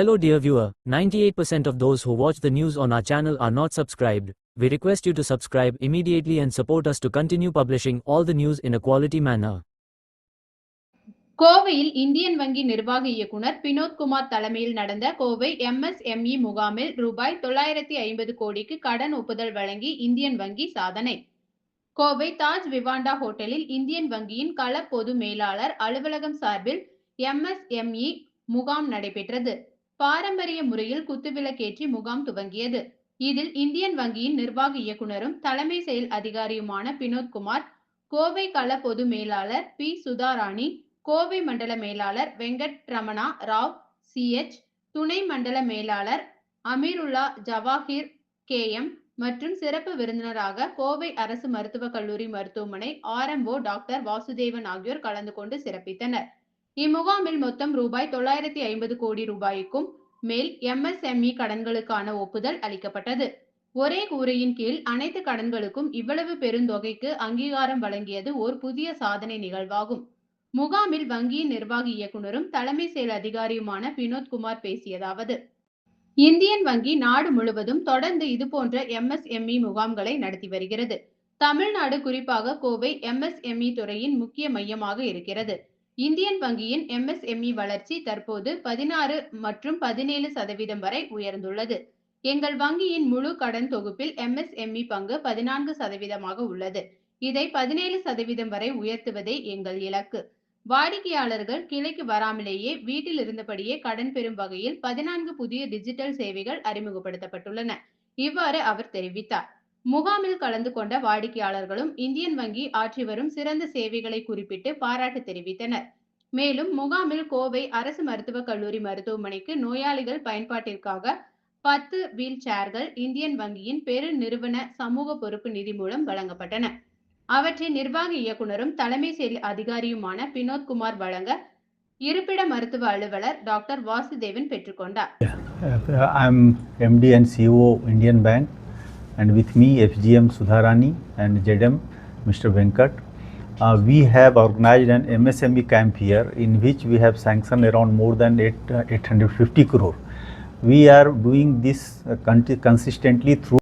Hello dear viewer, 98% of those who watch the news on our channel are not subscribed. We request you to subscribe immediately and support us to continue publishing all the news in a quality manner. கோவையில் Indian வங்கி நிர்வாக இயக்குனர் வினோத்குமார் தலைமையில் நடந்த Kovai MSME முகாமில் ரூபாய் தொள்ளாயிரத்தி ஐம்பது கோடிக்கு கடன் ஒப்புதல் வழங்கி இந்தியன் வங்கி சாதனை கோவை தாஜ் விவாண்டா ஹோட்டலில் இந்தியன் வங்கியின் கள பொது மேலாளர் அலுவலகம் சார்பில் எம்எஸ்எம்இ முகாம் நடைபெற்றது பாரம்பரிய முறையில் குத்துவிளக்கேற்றி முகாம் துவங்கியது. இதில் இந்தியன் வங்கியின் நிர்வாக இயக்குனரும் தலைமை செயல் அதிகாரியுமான வினோத்குமார் கோவை கள பொது மேலாளர் பி. சுதாராணி கோவை மண்டல மேலாளர் வெங்கட் ரமணா ராவ் சிஎச் துணை மண்டல மேலாளர் அமீருல்லா ஜவாஹிர் கே. எம். மற்றும் சிறப்பு விருந்தினராக கோவை அரசு மருத்துவக் கல்லூரி மருத்துவமனை ஆர்எம்ஓ டாக்டர் வாசுதேவன் ஆகியோர் கலந்து கொண்டு சிறப்பித்தனர். இம்முகாமில் மொத்தம் ரூபாய் தொள்ளாயிரத்தி ஐம்பது கோடி ரூபாய்க்கும் மேல் எம்எஸ்எம்இ கடன்களுக்கான ஒப்புதல் அளிக்கப்பட்டது. ஒரே கூரையின் கீழ் அனைத்து கடன்களுக்கும் இவ்வளவு பெருந்தொகைக்கு அங்கீகாரம் வழங்கியது ஓர் புதிய சாதனை நிகழ்வாகும். முகாமில் வங்கியின் நிர்வாக இயக்குனரும் தலைமை செயல் அதிகாரியுமான வினோத் குமார் பேசியதாவது. இந்தியன் வங்கி நாடு முழுவதும் தொடர்ந்து இதுபோன்ற எம்எஸ்எம்இ முகாம்களை நடத்தி வருகிறது. தமிழ்நாடு குறிப்பாக கோவை எம்எஸ்எம்இ துறையின் முக்கிய மையமாக இருக்கிறது. இந்தியன் வங்கியின் எம்எஸ்எம்இ வளர்ச்சி தற்போது பதினாறு மற்றும் பதினேழு சதவீதம் வரை உயர்ந்துள்ளது. எங்கள் வங்கியின் முழு கடன் தொகுப்பில் எம்எஸ்எம்இ பங்கு பதினான்கு சதவீதமாக உள்ளது. இதை பதினேழு சதவீதம் வரை உயர்த்துவதே எங்கள் இலக்கு. வாடிக்கையாளர்கள் கிளைக்கு வராமலேயே வீட்டில் இருந்தபடியே கடன் பெறும் வகையில் பதினான்கு புதிய டிஜிட்டல் சேவைகள் அறிமுகப்படுத்தப்பட்டுள்ளன. இவ்வாறு அவர் தெரிவித்தார். முகாமில் கலந்து கொண்ட வாடிக்கையாளர்களும் இந்தியன் வங்கி ஆற்றி வரும் சிறந்த சேவைகளை குறிப்பிட்டு பாராட்டு தெரிவித்தனர். மேலும் முகாமில் கோவை அரசு மருத்துவக் கல்லூரி மருத்துவமனைக்கு நோயாளிகள் பயன்பாட்டிற்காக பத்து வீல் சேர்கள் இந்தியன் வங்கியின் பெரு நிறுவன சமூக பொறுப்பு நிதி மூலம் வழங்கப்பட்டன. அவற்றை நிர்வாக இயக்குனரும் தலைமை செயல் அதிகாரியுமான வினோத்குமார் வழங்க இருப்பிட மருத்துவ அலுவலர் டாக்டர் வாசுதேவன் பெற்றுக்கொண்டார் Uh, I'm MD and CEO and with me FGM Sudharani and JDM Mr. Venkat. Uh, we have organized an MSME camp here in which we have sanctioned around more than 8, uh, 850 crore. We are doing this uh, consistently through